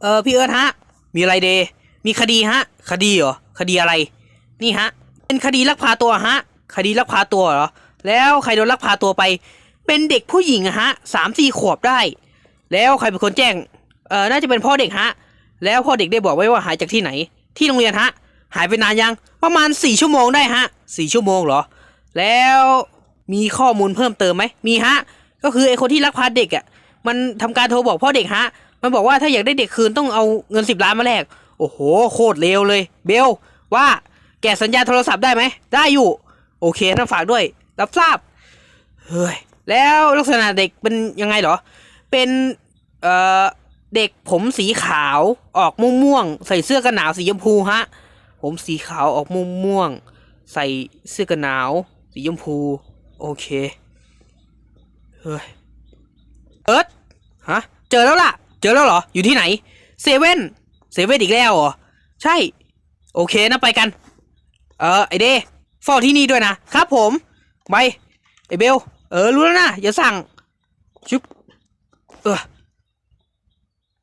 เออพี่เอิร์ธฮะ มีอะไรเด มีคดีฮะ คดีเหรอ คดีอะไร นี่ฮะ เป็นคดีลักพาตัวฮะ คดีลักพาตัวเหรอ แล้วใครโดนลักพาตัวไป เป็นเด็กผู้หญิงอะฮะสามสี่ขวบได้ แล้วใครเป็นคนแจ้ง เออน่าจะเป็นพ่อเด็กฮะ แล้วพ่อเด็กได้บอกไว้ว่าหายจากที่ไหน ที่โรงเรียนฮะ หายไปนานยัง ประมาณสี่ชั่วโมงได้ฮะสี่ชั่วโมงเหรอ แล้วมีข้อมูลเพิ่มเติมไหม มีฮะ ก็คือไอคนที่ลักพาเด็กอะ มันทำการโทรบอกพ่อเด็กฮะ มันบอกว่าถ้าอยากได้เด็กคืนต้องเอาเงินสิบล้านมาแลกโอ้โห โคตรเลวเลย เบลว่าแกสัญญาโทรศัพท์ได้ไหม ได้อยู่ โอเคท่านฝากด้วย รับทราบ เฮ้ย แล้วลักษณะเด็กเป็นยังไงเหรอ เป็น เอ่อ เด็กผมสีขาวออกม่วงๆใส่เสื้อกันหนาวสีชมพูฮะ ผมสีขาวออกม่วงๆใส่เสื้อกันหนาวสีชมพู โอเค เฮ้ย เอิร์ธฮะ เจอแล้วล่ะ เจอแล้วเหรอ อยู่ที่ไหน เซเว่น เซเว่นอีกแล้วเหรอ ใช่ โอเคนะไปกัน เออไอเดเฝ้าที่นี่ด้วยนะ ครับผม ไป ไอเบล เออรู้แล้วนะ อย่าสั่ง ชุบ เออ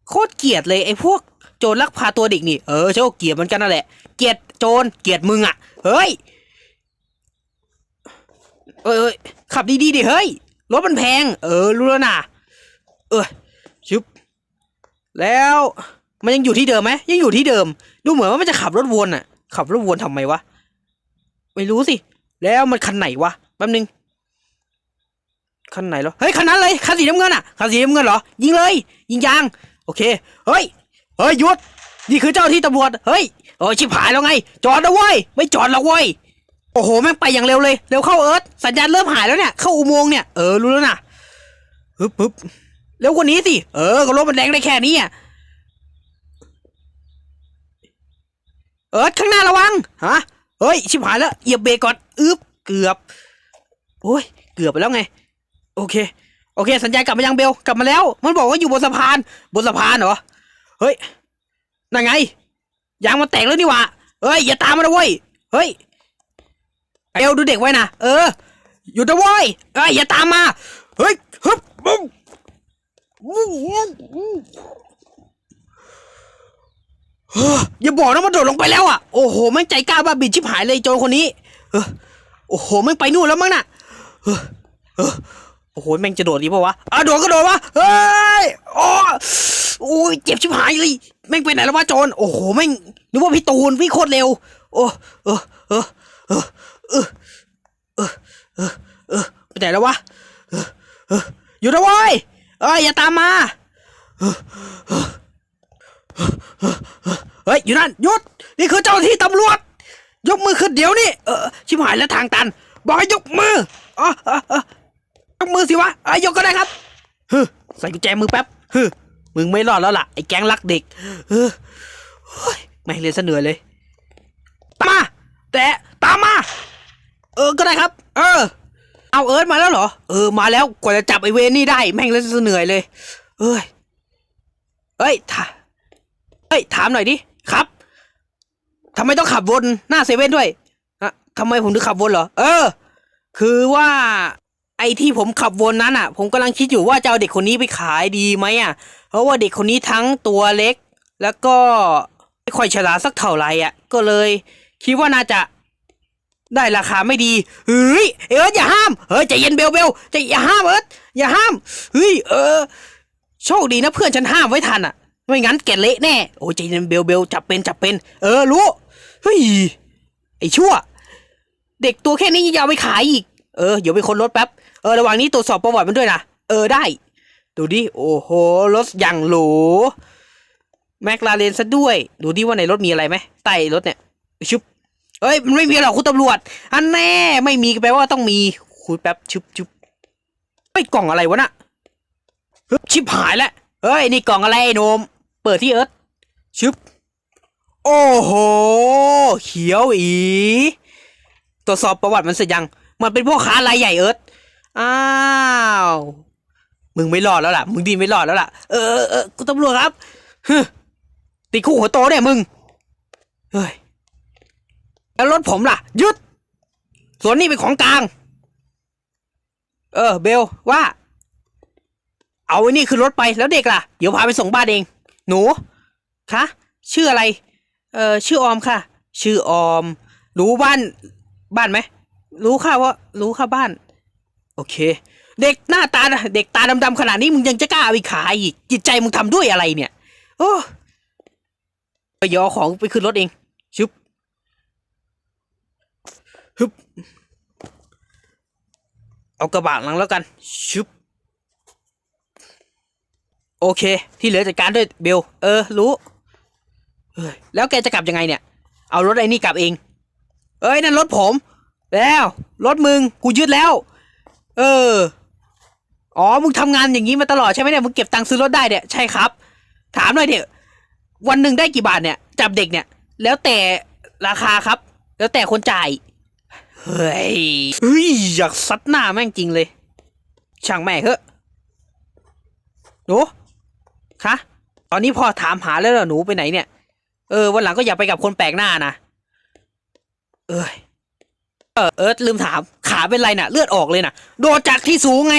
โคตรเกลียดเลยไอพวกโจรลักพาตัวเด็กนี่ เออเจ้าเกลียดเหมือนกันนั่นแหละ เกลียดโจร เกลียดมึงอะ เฮ้ย เอ้ยเอ้ยขับดีๆดิ เฮ้ย รถมันแพง เออรู้แล้วนะ เออชุบ แล้วมันยังอยู่ที่เดิมไหมยังอยู่ที่เดิม ดูเหมือนว่ามันจะขับรถวนอะ ขับรถวนทำไมวะไม่รู้สิ แล้วมันคันไหนวะแป๊บนึงคันไหนเหรอเฮ้ยคันนั้นเลยคันสีน้ำเงินอะคันสีน้ำเงินเหรอยิงเลย ยิงยาง โอเคเฮ้ยเฮ้ยหยุดนี่คือเจ้าที่ตำรวจเฮ้ยเออชิบหายแล้วไง จอดนะเว้ยไม่จอดแล้วเว้ยโอ้โหแม่งไปอย่างเร็วเลยเร็วเข้าเอิร์ธสัญญาณเริ่มหายแล้วเนี่ยเข้าอุโมงค์เนี่ยเออรู้แล้วนะฮึบฮึบ เร็วกว่านี้สิ เออ ก็รถมันแรงได้แค่นี้อะ เอิร์ธข้างหน้าระวัง ฮะ เฮ้ย ชิบหายแล้ว เหยียบเบรกก่อน อึ๊บ เกือบ โอ้ย เกือบไปแล้วไง โอเค โอเค สัญญาณกลับมายังเบล กลับมาแล้ว มันบอกว่าอยู่บนสะพาน บนสะพานเหรอ เฮ้ยนั่นไง ยางมันแตกแล้วนี่หว่าเฮ้ย อย่าตามมานะเว้ย เฮ้ย เบลดูเด็กไว้นะ เออ อยู่นะเว้ยเอ้ย อย่าตามมา เฮ้ยฮึบบุ้ง ออย่าบอกนะมันโดดลงไปแล้วอะ โอ้โหแม่งใจกล้าบ้าบินชิบหายเลยโจรคนนี้ เออโอ้โหแม่งไปนู่นแล้วมั้งน่ะเออเออโอ้โหแม่งจะโดดดีป่าวะอะโดดก็โดดวะเฮ้ยโอ้โอ้ยเจ็บชิบหายเลยแม่งไปไหนแล้ววะโจรโอ้โหแม่งนึกว่าพี่ตูนวิ่งโคตรเร็ว โอ้เออเออเออเออเออเออเออไปไหนแล้ววะเออเอออยู่นะเว้ย เอ้ยอย่าตามมาเฮ้ยอยู่นั่นหยุดนี่คือเจ้าหน้าที่ตำรวจ ยกมือขึ้นเดี๋ยวนี้เออชิบหายแล้วทางตัน บอกให้ยกมืออ๋อเออเอยกมือสิวะเอ้ยยกก็ได้ครับเฮ้ยใส่กุญแจมือแป๊บเฮ้ยมึงไม่รอดแล้วล่ะไอ้แก๊งรักเด็กเฮ้ยไม่เรียนเหนื่อเลย ตามมา แต่ตามมา เออก็ได้ครับ เออ เอาเอิร์ธมาแล้วเหรอ เออมาแล้วกว่าจะจับไอเวนนี่ได้ แม่งเลยเหนื่อยเลย เอ้ยเฮ้ยถาเฮ้ย ถามหน่อยดิ ครับทำไมต้องขับวนหน้าเซเว่นด้วยอะทำไมผมถึงขับวนเหรอ เออ คือว่า ไอที่ผมขับวนนั้นอะ ผมกำลังคิดอยู่ว่าจะเอาเด็กคนนี้ไปขายดีไหมอะ เพราะว่าเด็กคนนี้ทั้งตัวเล็ก แล้วก็ไม่ค่อยฉลาดสักเท่าไหร่อะ ก็เลย คิดว่าน่าจะ ได้ราคาไม่ดีเฮ้ยเอิร์ธอย่าห้ามเฮ้ยใจเย็นเบลเบลใจอย่าห้ามเอิร์ธอย่าห้ามเฮ้ยเออ โชคดีนะเพื่อนฉันห้ามไว้ทันอะ ไม่งั้นแกเละแน่โอ้ใจเย็นเบลเบลจับเป็นจับเป็น เออรู้เฮ้ยไอชั่ว เด็กตัวแค่นี้ยังเอาไปขายอีกเออเดี๋ยวไปค้นรถแป๊บเออระหว่างนี้ตรวจสอบประวัติมันด้วยนะเออได้ ดูดิโอ้โหรถอย่างหรูแมคลาเรนซะด้วย ดูดิว่าในรถมีอะไรไหมใต้รถเนี่ยชุบ เอ้ยมันไม่มีหรอกคุณตำรวจ อันแน่ไม่มีก็แปลว่าต้องมีคุยแป๊บชุบชุบไอ้กล่องอะไรวะน่ะฮ้ยชิบหายแล้วเฮ้ยนี่กล่องอะไรไอ้โนม เปิดที่เอิร์ธชุบโอ้โหเขียวอี ตรวจสอบประวัติมันเสร็จยัง มันเป็นพวกค้ารายใหญ่เอิร์ธอ้าวมึงไม่รอดแล้วล่ะ มึงดีไม่รอดแล้วล่ะ เออเออเออคุณตำรวจครับฮึติดคุกหัวโตเนี่ยมึง เฮ้ย แล้วรถผมล่ะ ยึด ส่วนนี้เป็นของกลาง เออ เบลว่า เอาไอ้นี่ขึ้นรถไปแล้วเด็กล่ะ เดี๋ยวพาไปส่งบ้านเอง หนูคะชื่ออะไร เออชื่อออมค่ะ ชื่อออม รู้บ้านบ้านไหม รู้ค่ะว่า รู้ค่ะบ้าน โอเค เด็กหน้าตา เด็กตาดำๆขนาดนี้มึงยังจะกล้าเอาไปขายอีก จิตใจมึงทำด้วยอะไรเนี่ย โอ้ไปยอของไปขึ้นรถเอง ชึบ ฮึบ เอากระบะหลังแล้วกันชึบโอเค ที่เหลือจัดการด้วยเบล เออ รู้เฮ้ยแล้วแกจะกลับยังไงเนี่ย เอารถไอ้นี่กลับเอง เอ้ย นั่นรถผม แล้ว รถมึง กูยึดแล้ว เออ อ๋อ มึงทำงานอย่างนี้มาตลอดใช่ไหมเนี่ย มึงเก็บตังค์ซื้อรถได้เนี่ย ใช่ครับ ถามหน่อยเถอะวันหนึ่งได้กี่บาทเนี่ย จับเด็กเนี่ย แล้วแต่ราคาครับ แล้วแต่คนจ่าย เฮ้ยเฮ้ยอยากซัดหน้าแม่งจริงเลย ช่างแม่เถอะหนูคะตอนนี้พ่อถามหาแล้วเหรอหนูไปไหนเนี่ย เออวันหลังก็อย่าไปกับคนแปลกหน้านะ เอ้ยเออเอิร์ธลืมถาม ขาเป็นไรน่ะ เลือดออกเลยน่ะ โดดจากที่สูงไง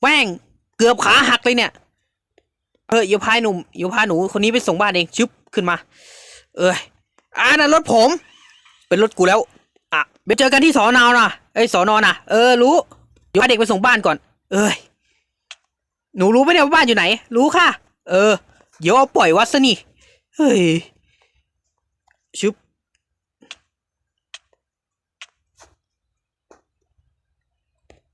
แม่งเกือบขาหักเลยเนี่ย เอออยู่พายหนุ่มอยู่พาหนูคนนี้ไปส่งบ้านเองชึบขึ้นมา เอ้ยอ่านั่นรถผม เป็นรถกูแล้ว ไปเจอกันที่สอนอนะเอ้ยสอนอนะเออรู้เดี๋ยวพาเด็กไปส่งบ้านก่อน เอ้ยหนูรู้ไหมเนี่ยว่าบ้านอยู่ไหน รู้ค่ะ เออ เดี๋ยวเอาปล่อยวัดซะนี่ เฮ้ยชุบ